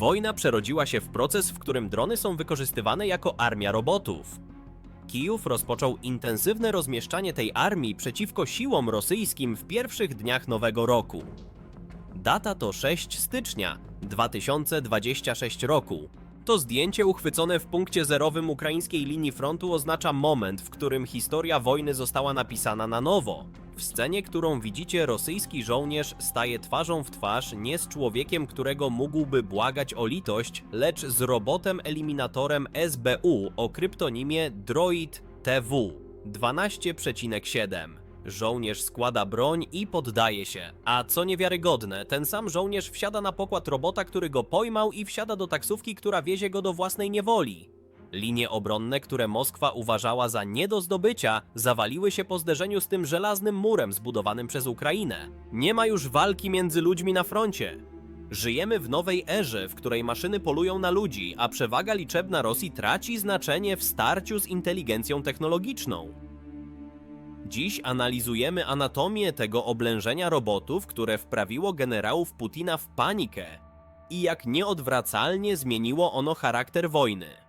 Wojna przerodziła się w proces, w którym drony są wykorzystywane jako armia robotów. Kijów rozpoczął intensywne rozmieszczanie tej armii przeciwko siłom rosyjskim w pierwszych dniach nowego roku. Data to 6 stycznia 2026 roku. To zdjęcie uchwycone w punkcie zerowym ukraińskiej linii frontu oznacza moment, w którym historia wojny została napisana na nowo. W scenie, którą widzicie, rosyjski żołnierz staje twarzą w twarz nie z człowiekiem, którego mógłby błagać o litość, lecz z robotem eliminatorem SBU o kryptonimie Droid TW 12,7. Żołnierz składa broń i poddaje się. A co niewiarygodne, ten sam żołnierz wsiada na pokład robota, który go pojmał i wsiada do taksówki, która wiezie go do własnej niewoli. Linie obronne, które Moskwa uważała za nie do zdobycia, zawaliły się po zderzeniu z tym żelaznym murem zbudowanym przez Ukrainę. Nie ma już walki między ludźmi na froncie. Żyjemy w nowej erze, w której maszyny polują na ludzi, a przewaga liczebna Rosji traci znaczenie w starciu z inteligencją technologiczną. Dziś analizujemy anatomię tego oblężenia robotów, które wprawiło generałów Putina w panikę i jak nieodwracalnie zmieniło ono charakter wojny.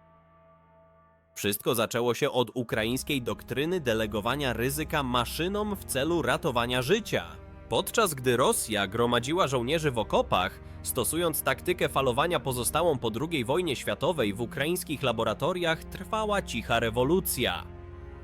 Wszystko zaczęło się od ukraińskiej doktryny delegowania ryzyka maszynom w celu ratowania życia. Podczas gdy Rosja gromadziła żołnierzy w okopach, stosując taktykę falowania pozostałą po II wojnie światowej w ukraińskich laboratoriach, trwała cicha rewolucja.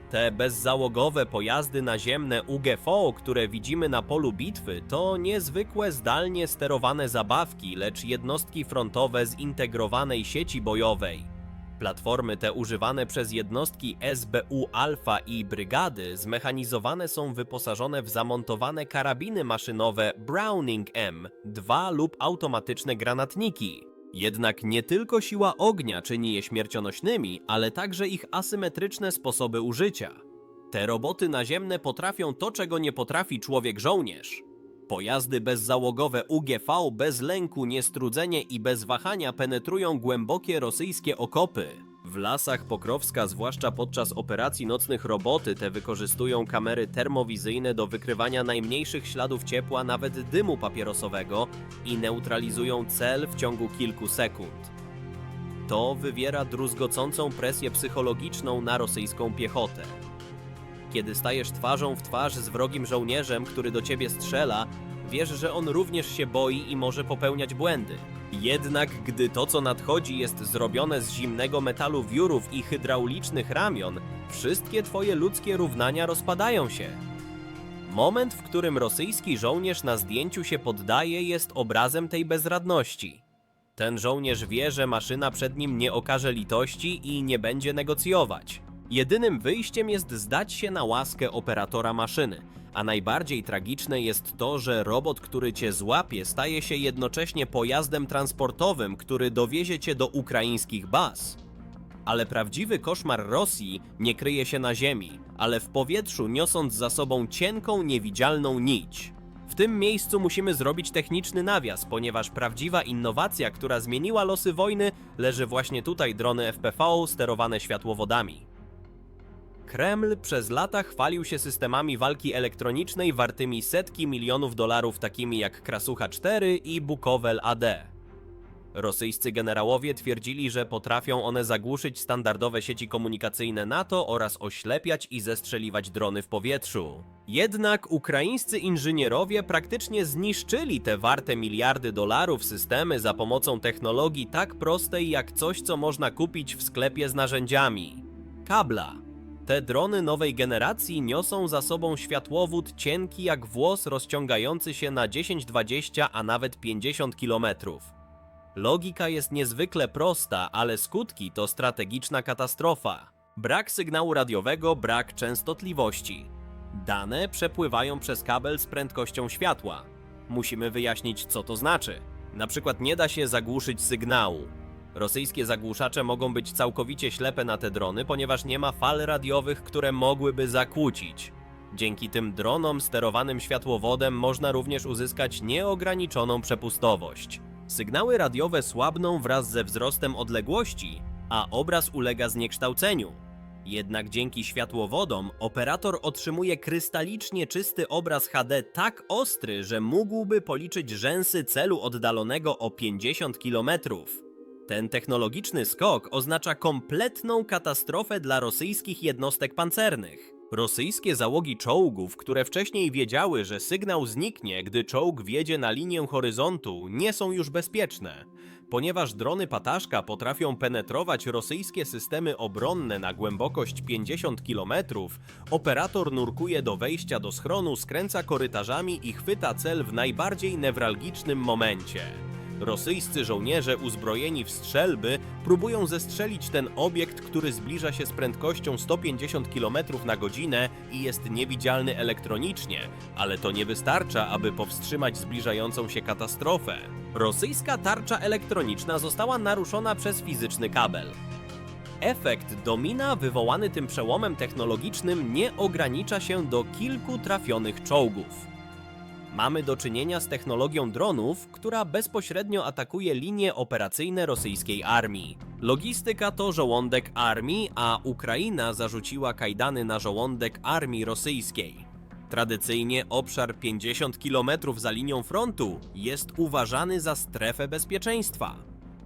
Te bezzałogowe pojazdy naziemne UGV, które widzimy na polu bitwy, to niezwykłe zdalnie sterowane zabawki, lecz jednostki frontowe zintegrowanej sieci bojowej. Platformy te używane przez jednostki SBU Alfa i Brygady zmechanizowane są wyposażone w zamontowane karabiny maszynowe Browning M, dwa lub automatyczne granatniki. Jednak nie tylko siła ognia czyni je śmiercionośnymi, ale także ich asymetryczne sposoby użycia. Te roboty naziemne potrafią to, czego nie potrafi człowiek żołnierz. Pojazdy bezzałogowe UGV bez lęku, niestrudzenie i bez wahania penetrują głębokie rosyjskie okopy. W lasach Pokrowska, zwłaszcza podczas operacji nocnych roboty te wykorzystują kamery termowizyjne do wykrywania najmniejszych śladów ciepła, nawet dymu papierosowego i neutralizują cel w ciągu kilku sekund. To wywiera druzgocącą presję psychologiczną na rosyjską piechotę. Kiedy stajesz twarzą w twarz z wrogim żołnierzem, który do ciebie strzela, wiesz, że on również się boi i może popełniać błędy. Jednak gdy to, co nadchodzi, jest zrobione z zimnego metalu wiórów i hydraulicznych ramion, wszystkie twoje ludzkie równania rozpadają się. Moment, w którym rosyjski żołnierz na zdjęciu się poddaje, jest obrazem tej bezradności. Ten żołnierz wie, że maszyna przed nim nie okaże litości i nie będzie negocjować. Jedynym wyjściem jest zdać się na łaskę operatora maszyny, a najbardziej tragiczne jest to, że robot, który cię złapie, staje się jednocześnie pojazdem transportowym, który dowiezie cię do ukraińskich baz. Ale prawdziwy koszmar Rosji nie kryje się na ziemi, ale w powietrzu, niosąc za sobą cienką, niewidzialną nić. W tym miejscu musimy zrobić techniczny nawias, ponieważ prawdziwa innowacja, która zmieniła losy wojny, leży właśnie tutaj drony FPV sterowane światłowodami. Kreml przez lata chwalił się systemami walki elektronicznej wartymi setki milionów dolarów takimi jak Krasucha 4 i Bukowel AD. Rosyjscy generałowie twierdzili, że potrafią one zagłuszyć standardowe sieci komunikacyjne NATO oraz oślepiać i zestrzeliwać drony w powietrzu. Jednak ukraińscy inżynierowie praktycznie zniszczyli te warte miliardy dolarów systemy za pomocą technologii tak prostej jak coś, co można kupić w sklepie z narzędziami. Kabla. Te drony nowej generacji niosą za sobą światłowód cienki jak włos rozciągający się na 10-20, a nawet 50 kilometrów. Logika jest niezwykle prosta, ale skutki to strategiczna katastrofa. Brak sygnału radiowego, brak częstotliwości. Dane przepływają przez kabel z prędkością światła. Musimy wyjaśnić, co to znaczy. Na przykład nie da się zagłuszyć sygnału. Rosyjskie zagłuszacze mogą być całkowicie ślepe na te drony, ponieważ nie ma fal radiowych, które mogłyby zakłócić. Dzięki tym dronom sterowanym światłowodem można również uzyskać nieograniczoną przepustowość. Sygnały radiowe słabną wraz ze wzrostem odległości, a obraz ulega zniekształceniu. Jednak dzięki światłowodom operator otrzymuje krystalicznie czysty obraz HD tak ostry, że mógłby policzyć rzęsy celu oddalonego o 50 km. Ten technologiczny skok oznacza kompletną katastrofę dla rosyjskich jednostek pancernych. Rosyjskie załogi czołgów, które wcześniej wiedziały, że sygnał zniknie, gdy czołg wjedzie na linię horyzontu, nie są już bezpieczne. Ponieważ drony Pataszka potrafią penetrować rosyjskie systemy obronne na głębokość 50 km, operator nurkuje do wejścia do schronu, skręca korytarzami i chwyta cel w najbardziej newralgicznym momencie. Rosyjscy żołnierze uzbrojeni w strzelby próbują zestrzelić ten obiekt, który zbliża się z prędkością 150 km na godzinę i jest niewidzialny elektronicznie, ale to nie wystarcza, aby powstrzymać zbliżającą się katastrofę. Rosyjska tarcza elektroniczna została naruszona przez fizyczny kabel. Efekt domina wywołany tym przełomem technologicznym nie ogranicza się do kilku trafionych czołgów. Mamy do czynienia z technologią dronów, która bezpośrednio atakuje linie operacyjne rosyjskiej armii. Logistyka to żołądek armii, a Ukraina zarzuciła kajdany na żołądek armii rosyjskiej. Tradycyjnie obszar 50 km za linią frontu jest uważany za strefę bezpieczeństwa.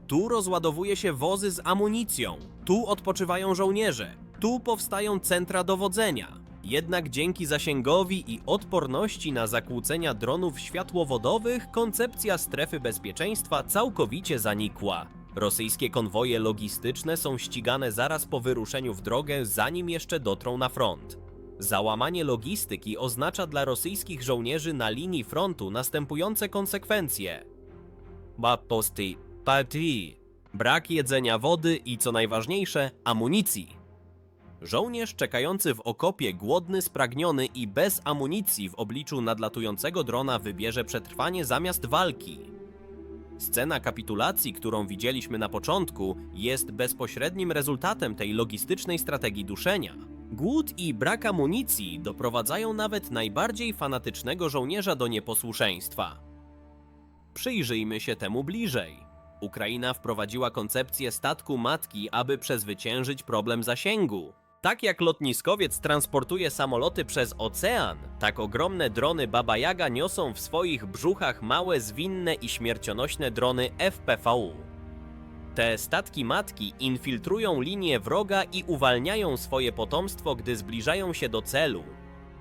Tu rozładowuje się wozy z amunicją, tu odpoczywają żołnierze, tu powstają centra dowodzenia. Jednak dzięki zasięgowi i odporności na zakłócenia dronów światłowodowych, koncepcja strefy bezpieczeństwa całkowicie zanikła. Rosyjskie konwoje logistyczne są ścigane zaraz po wyruszeniu w drogę, zanim jeszcze dotrą na front. Załamanie logistyki oznacza dla rosyjskich żołnierzy na linii frontu następujące konsekwencje. Baposty, partii, brak jedzenia wody i co najważniejsze, amunicji. Żołnierz czekający w okopie, głodny, spragniony i bez amunicji w obliczu nadlatującego drona wybierze przetrwanie zamiast walki. Scena kapitulacji, którą widzieliśmy na początku, jest bezpośrednim rezultatem tej logistycznej strategii duszenia. Głód i brak amunicji doprowadzają nawet najbardziej fanatycznego żołnierza do nieposłuszeństwa. Przyjrzyjmy się temu bliżej. Ukraina wprowadziła koncepcję statku matki, aby przezwyciężyć problem zasięgu. Tak jak lotniskowiec transportuje samoloty przez ocean, tak ogromne drony Baba Yaga niosą w swoich brzuchach małe, zwinne i śmiercionośne drony FPV. Te statki matki infiltrują linię wroga i uwalniają swoje potomstwo, gdy zbliżają się do celu.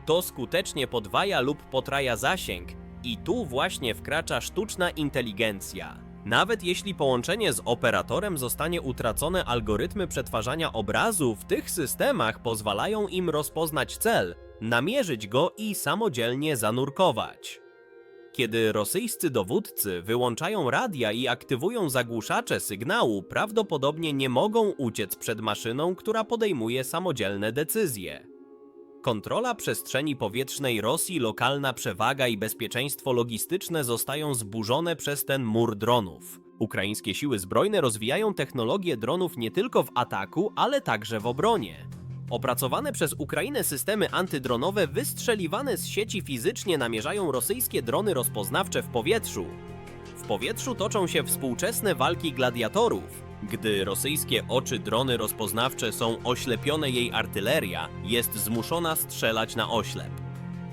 To skutecznie podwaja lub potraja zasięg, i tu właśnie wkracza sztuczna inteligencja. Nawet jeśli połączenie z operatorem zostanie utracone, algorytmy przetwarzania obrazu w tych systemach pozwalają im rozpoznać cel, namierzyć go i samodzielnie zanurkować. Kiedy rosyjscy dowódcy wyłączają radia i aktywują zagłuszacze sygnału, prawdopodobnie nie mogą uciec przed maszyną, która podejmuje samodzielne decyzje. Kontrola przestrzeni powietrznej Rosji, lokalna przewaga i bezpieczeństwo logistyczne zostają zburzone przez ten mur dronów. Ukraińskie siły zbrojne rozwijają technologię dronów nie tylko w ataku, ale także w obronie. Opracowane przez Ukrainę systemy antydronowe wystrzeliwane z sieci fizycznie namierzają rosyjskie drony rozpoznawcze w powietrzu. W powietrzu toczą się współczesne walki gladiatorów. Gdy rosyjskie oczy drony rozpoznawcze są oślepione jej artyleria, jest zmuszona strzelać na oślep.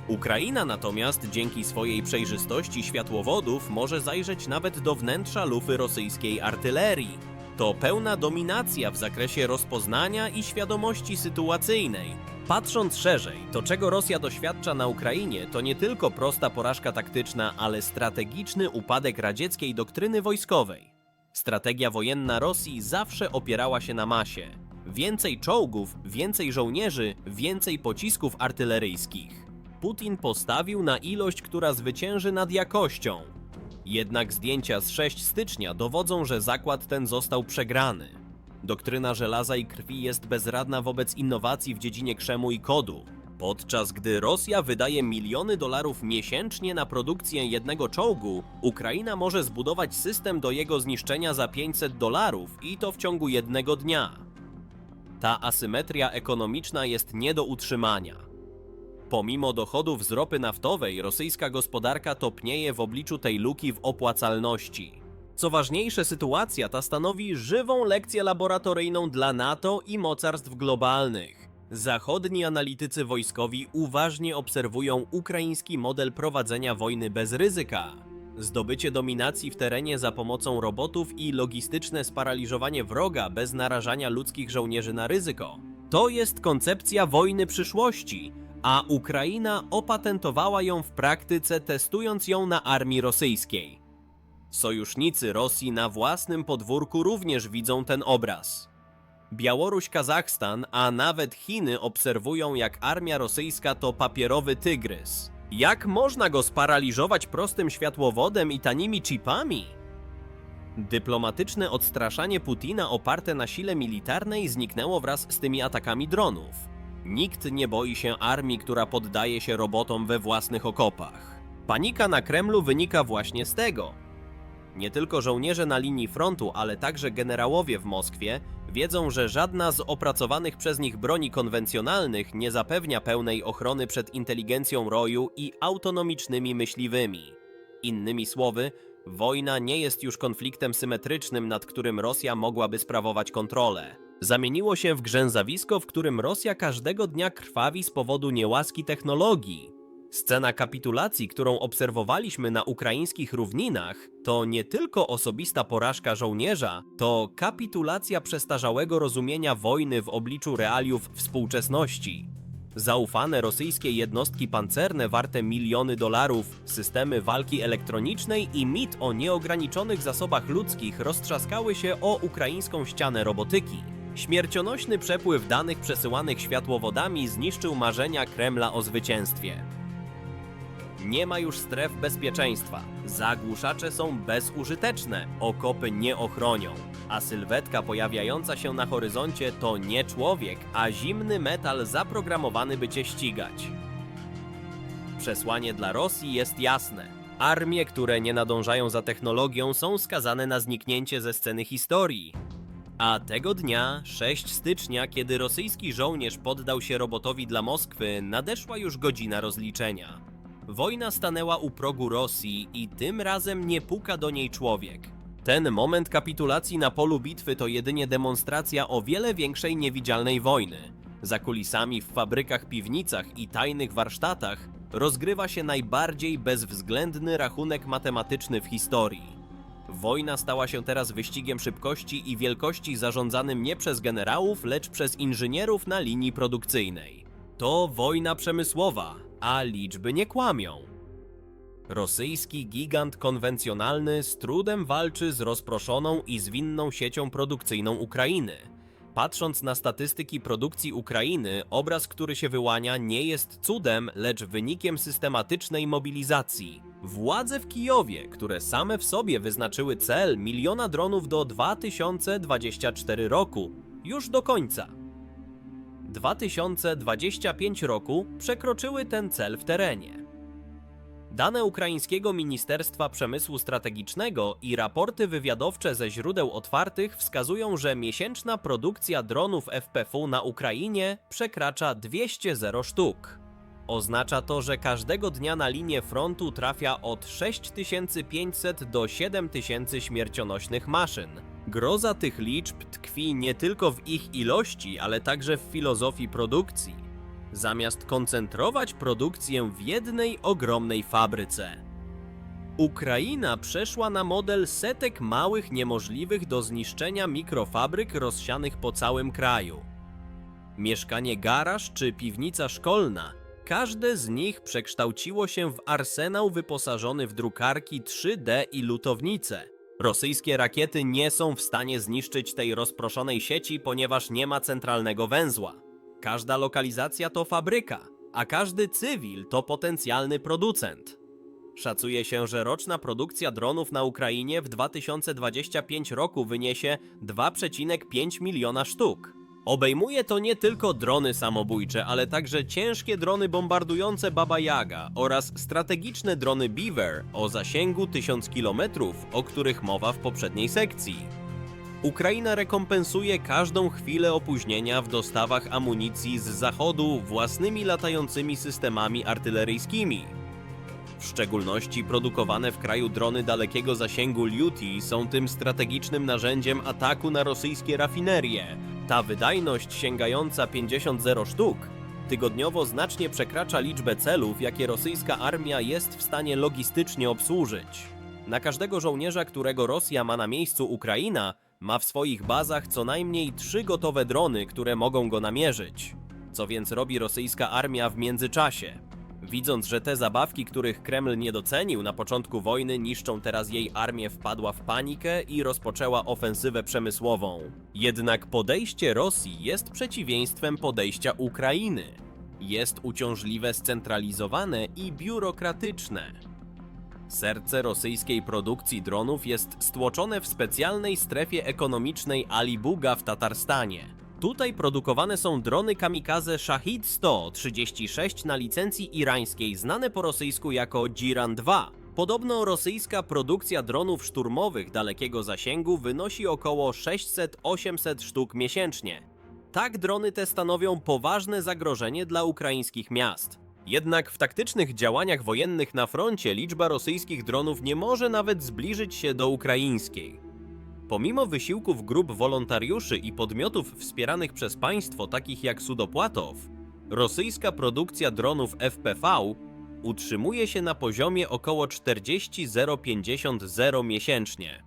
Ukraina natomiast dzięki swojej przejrzystości światłowodów może zajrzeć nawet do wnętrza lufy rosyjskiej artylerii. To pełna dominacja w zakresie rozpoznania i świadomości sytuacyjnej. Patrząc szerzej, to czego Rosja doświadcza na Ukrainie, to nie tylko prosta porażka taktyczna, ale strategiczny upadek radzieckiej doktryny wojskowej. Strategia wojenna Rosji zawsze opierała się na masie. Więcej czołgów, więcej żołnierzy, więcej pocisków artyleryjskich. Putin postawił na ilość, która zwycięży nad jakością. Jednak zdjęcia z 6 stycznia dowodzą, że zakład ten został przegrany. Doktryna żelaza i krwi jest bezradna wobec innowacji w dziedzinie krzemu i kodu. Podczas gdy Rosja wydaje miliony dolarów miesięcznie na produkcję jednego czołgu, Ukraina może zbudować system do jego zniszczenia za 500 dolarów i to w ciągu jednego dnia. Ta asymetria ekonomiczna jest nie do utrzymania. Pomimo dochodów z ropy naftowej, rosyjska gospodarka topnieje w obliczu tej luki w opłacalności. Co ważniejsze, sytuacja ta stanowi żywą lekcję laboratoryjną dla NATO i mocarstw globalnych. Zachodni analitycy wojskowi uważnie obserwują ukraiński model prowadzenia wojny bez ryzyka. Zdobycie dominacji w terenie za pomocą robotów i logistyczne sparaliżowanie wroga bez narażania ludzkich żołnierzy na ryzyko. To jest koncepcja wojny przyszłości, a Ukraina opatentowała ją w praktyce, testując ją na armii rosyjskiej. Sojusznicy Rosji na własnym podwórku również widzą ten obraz. Białoruś, Kazachstan, a nawet Chiny obserwują, jak armia rosyjska to papierowy tygrys. Jak można go sparaliżować prostym światłowodem i tanimi chipami? Dyplomatyczne odstraszanie Putina oparte na sile militarnej zniknęło wraz z tymi atakami dronów. Nikt nie boi się armii, która poddaje się robotom we własnych okopach. Panika na Kremlu wynika właśnie z tego. Nie tylko żołnierze na linii frontu, ale także generałowie w Moskwie wiedzą, że żadna z opracowanych przez nich broni konwencjonalnych nie zapewnia pełnej ochrony przed inteligencją roju i autonomicznymi myśliwymi. Innymi słowy, wojna nie jest już konfliktem symetrycznym, nad którym Rosja mogłaby sprawować kontrolę. Zamieniło się w grzęzawisko, w którym Rosja każdego dnia krwawi z powodu niełaski technologii. Scena kapitulacji, którą obserwowaliśmy na ukraińskich równinach, to nie tylko osobista porażka żołnierza, to kapitulacja przestarzałego rozumienia wojny w obliczu realiów współczesności. Zaufane rosyjskie jednostki pancerne warte miliony dolarów, systemy walki elektronicznej i mit o nieograniczonych zasobach ludzkich roztrzaskały się o ukraińską ścianę robotyki. Śmiercionośny przepływ danych przesyłanych światłowodami zniszczył marzenia Kremla o zwycięstwie. Nie ma już stref bezpieczeństwa. Zagłuszacze są bezużyteczne, okopy nie ochronią. A sylwetka pojawiająca się na horyzoncie to nie człowiek, a zimny metal zaprogramowany by cię ścigać. Przesłanie dla Rosji jest jasne. Armie, które nie nadążają za technologią, są skazane na zniknięcie ze sceny historii. A tego dnia, 6 stycznia, kiedy rosyjski żołnierz poddał się robotowi dla Moskwy, nadeszła już godzina rozliczenia. Wojna stanęła u progu Rosji i tym razem nie puka do niej człowiek. Ten moment kapitulacji na polu bitwy to jedynie demonstracja o wiele większej niewidzialnej wojny. Za kulisami w fabrykach, piwnicach i tajnych warsztatach rozgrywa się najbardziej bezwzględny rachunek matematyczny w historii. Wojna stała się teraz wyścigiem szybkości i wielkości zarządzanym nie przez generałów, lecz przez inżynierów na linii produkcyjnej. To wojna przemysłowa, a liczby nie kłamią. Rosyjski gigant konwencjonalny z trudem walczy z rozproszoną i zwinną siecią produkcyjną Ukrainy. Patrząc na statystyki produkcji Ukrainy, obraz, który się wyłania, nie jest cudem, lecz wynikiem systematycznej mobilizacji. Władze w Kijowie, które same w sobie wyznaczyły cel miliona dronów do 2024 roku, już do końca. 2025 roku przekroczyły ten cel w terenie. Dane ukraińskiego Ministerstwa Przemysłu Strategicznego i raporty wywiadowcze ze źródeł otwartych wskazują, że miesięczna produkcja dronów FPV na Ukrainie przekracza 200 zero sztuk. Oznacza to, że każdego dnia na linię frontu trafia od 6500 do 7000 śmiercionośnych maszyn. Groza tych liczb tkwi nie tylko w ich ilości, ale także w filozofii produkcji. Zamiast koncentrować produkcję w jednej ogromnej fabryce. Ukraina przeszła na model setek małych, niemożliwych do zniszczenia mikrofabryk rozsianych po całym kraju. Mieszkanie garaż czy piwnica szkolna, każde z nich przekształciło się w arsenał wyposażony w drukarki 3D i lutownice. Rosyjskie rakiety nie są w stanie zniszczyć tej rozproszonej sieci, ponieważ nie ma centralnego węzła. Każda lokalizacja to fabryka, a każdy cywil to potencjalny producent. Szacuje się, że roczna produkcja dronów na Ukrainie w 2025 roku wyniesie 2,5 miliona sztuk. Obejmuje to nie tylko drony samobójcze, ale także ciężkie drony bombardujące Baba Yaga oraz strategiczne drony Beaver o zasięgu 1000 km, o których mowa w poprzedniej sekcji. Ukraina rekompensuje każdą chwilę opóźnienia w dostawach amunicji z zachodu własnymi latającymi systemami artyleryjskimi. W szczególności produkowane w kraju drony dalekiego zasięgu Luti są tym strategicznym narzędziem ataku na rosyjskie rafinerie. Ta wydajność sięgająca 50 zero sztuk tygodniowo znacznie przekracza liczbę celów, jakie rosyjska armia jest w stanie logistycznie obsłużyć. Na każdego żołnierza, którego Rosja ma na miejscu Ukraina, ma w swoich bazach co najmniej trzy gotowe drony, które mogą go namierzyć. Co więc robi rosyjska armia w międzyczasie? Widząc, że te zabawki, których Kreml nie docenił na początku wojny, niszczą teraz jej armię, wpadła w panikę i rozpoczęła ofensywę przemysłową. Jednak podejście Rosji jest przeciwieństwem podejścia Ukrainy. Jest uciążliwe, scentralizowane i biurokratyczne. Serce rosyjskiej produkcji dronów jest stłoczone w specjalnej strefie ekonomicznej Alibuga w Tatarstanie. Tutaj produkowane są drony kamikaze Shahid 136 na licencji irańskiej, znane po rosyjsku jako Jiran 2. Podobno rosyjska produkcja dronów szturmowych dalekiego zasięgu wynosi około 600-800 sztuk miesięcznie. Tak drony te stanowią poważne zagrożenie dla ukraińskich miast. Jednak w taktycznych działaniach wojennych na froncie liczba rosyjskich dronów nie może nawet zbliżyć się do ukraińskiej. Pomimo wysiłków grup wolontariuszy i podmiotów wspieranych przez państwo takich jak Sudopłatow, rosyjska produkcja dronów FPV utrzymuje się na poziomie około 40-050 miesięcznie.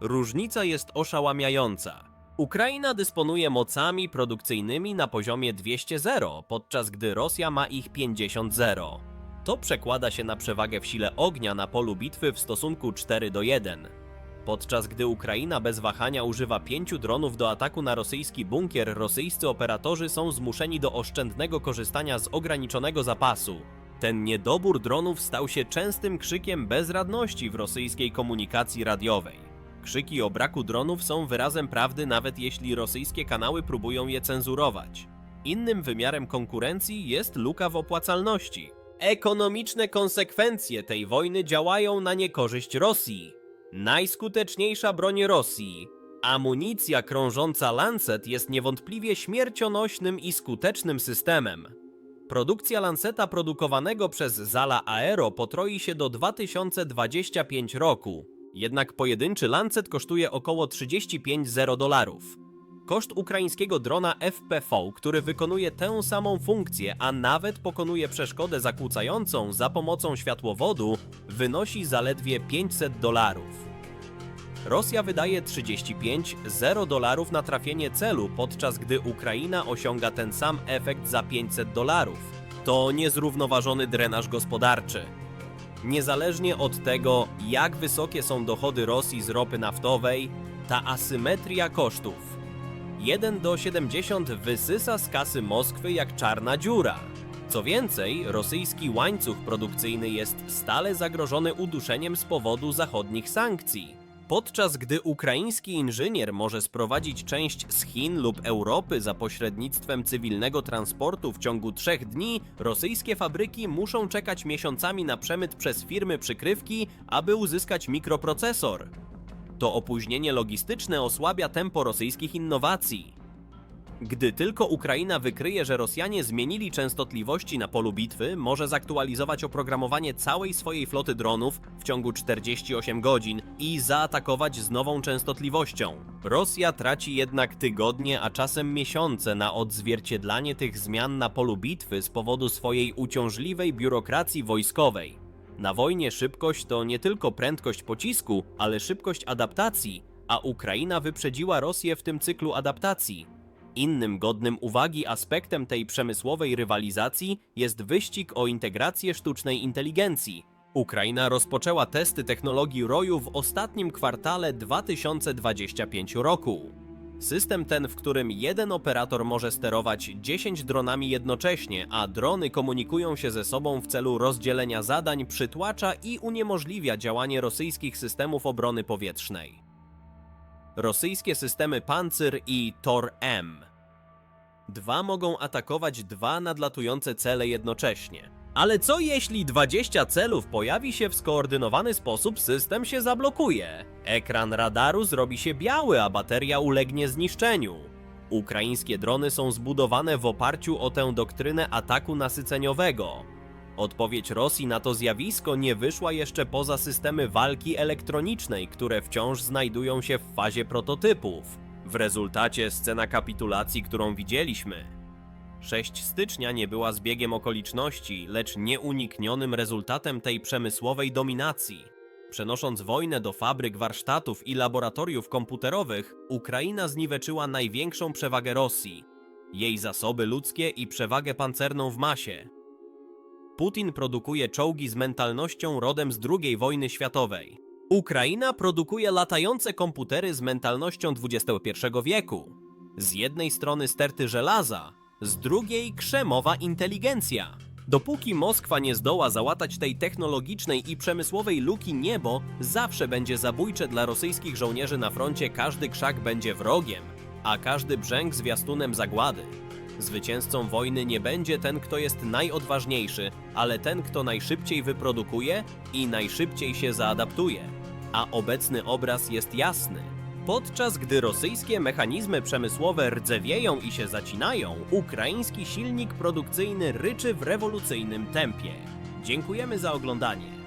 Różnica jest oszałamiająca. Ukraina dysponuje mocami produkcyjnymi na poziomie 200-0, podczas gdy Rosja ma ich 50-0. To przekłada się na przewagę w sile ognia na polu bitwy w stosunku 4 do 1. Podczas gdy Ukraina bez wahania używa pięciu dronów do ataku na rosyjski bunkier, rosyjscy operatorzy są zmuszeni do oszczędnego korzystania z ograniczonego zapasu. Ten niedobór dronów stał się częstym krzykiem bezradności w rosyjskiej komunikacji radiowej. Krzyki o braku dronów są wyrazem prawdy, nawet jeśli rosyjskie kanały próbują je cenzurować. Innym wymiarem konkurencji jest luka w opłacalności. Ekonomiczne konsekwencje tej wojny działają na niekorzyść Rosji. Najskuteczniejsza broń Rosji, amunicja krążąca Lancet jest niewątpliwie śmiercionośnym i skutecznym systemem. Produkcja Lanceta produkowanego przez Zala Aero potroi się do 2025 roku. Jednak pojedynczy Lancet kosztuje około 35,0 dolarów. Koszt ukraińskiego drona FPV, który wykonuje tę samą funkcję, a nawet pokonuje przeszkodę zakłócającą za pomocą światłowodu, wynosi zaledwie 500 dolarów. Rosja wydaje 35,0 dolarów na trafienie celu, podczas gdy Ukraina osiąga ten sam efekt za 500 dolarów. To niezrównoważony drenaż gospodarczy. Niezależnie od tego, jak wysokie są dochody Rosji z ropy naftowej, ta asymetria kosztów 1 do 70 wysysa z kasy Moskwy jak czarna dziura. Co więcej, rosyjski łańcuch produkcyjny jest stale zagrożony uduszeniem z powodu zachodnich sankcji. Podczas gdy ukraiński inżynier może sprowadzić część z Chin lub Europy za pośrednictwem cywilnego transportu w ciągu trzech dni, rosyjskie fabryki muszą czekać miesiącami na przemyt przez firmy przykrywki, aby uzyskać mikroprocesor. To opóźnienie logistyczne osłabia tempo rosyjskich innowacji. Gdy tylko Ukraina wykryje, że Rosjanie zmienili częstotliwości na polu bitwy, może zaktualizować oprogramowanie całej swojej floty dronów w ciągu 48 godzin i zaatakować z nową częstotliwością. Rosja traci jednak tygodnie, a czasem miesiące na odzwierciedlanie tych zmian na polu bitwy z powodu swojej uciążliwej biurokracji wojskowej. Na wojnie szybkość to nie tylko prędkość pocisku, ale szybkość adaptacji, a Ukraina wyprzedziła Rosję w tym cyklu adaptacji. Innym godnym uwagi aspektem tej przemysłowej rywalizacji jest wyścig o integrację sztucznej inteligencji. Ukraina rozpoczęła testy technologii roju w ostatnim kwartale 2025 roku. System ten, w którym jeden operator może sterować 10 dronami jednocześnie, a drony komunikują się ze sobą w celu rozdzielenia zadań, przytłacza i uniemożliwia działanie rosyjskich systemów obrony powietrznej. Rosyjskie systemy Pancyr i Tor-M. Dwa mogą atakować dwa nadlatujące cele jednocześnie. Ale co jeśli 20 celów pojawi się w skoordynowany sposób, system się zablokuje? Ekran radaru zrobi się biały, a bateria ulegnie zniszczeniu. Ukraińskie drony są zbudowane w oparciu o tę doktrynę ataku nasyceniowego. Odpowiedź Rosji na to zjawisko nie wyszła jeszcze poza systemy walki elektronicznej, które wciąż znajdują się w fazie prototypów. W rezultacie scena kapitulacji, którą widzieliśmy, 6 stycznia nie była zbiegiem okoliczności, lecz nieuniknionym rezultatem tej przemysłowej dominacji. Przenosząc wojnę do fabryk, warsztatów i laboratoriów komputerowych, Ukraina zniweczyła największą przewagę Rosji jej zasoby ludzkie i przewagę pancerną w masie. Putin produkuje czołgi z mentalnością rodem z II wojny światowej. Ukraina produkuje latające komputery z mentalnością XXI wieku. Z jednej strony sterty żelaza, z drugiej krzemowa inteligencja. Dopóki Moskwa nie zdoła załatać tej technologicznej i przemysłowej luki niebo, zawsze będzie zabójcze dla rosyjskich żołnierzy na froncie, każdy krzak będzie wrogiem, a każdy brzęk zwiastunem zagłady. Zwycięzcą wojny nie będzie ten, kto jest najodważniejszy, ale ten, kto najszybciej wyprodukuje i najszybciej się zaadaptuje. A obecny obraz jest jasny. Podczas gdy rosyjskie mechanizmy przemysłowe rdzewieją i się zacinają, ukraiński silnik produkcyjny ryczy w rewolucyjnym tempie. Dziękujemy za oglądanie.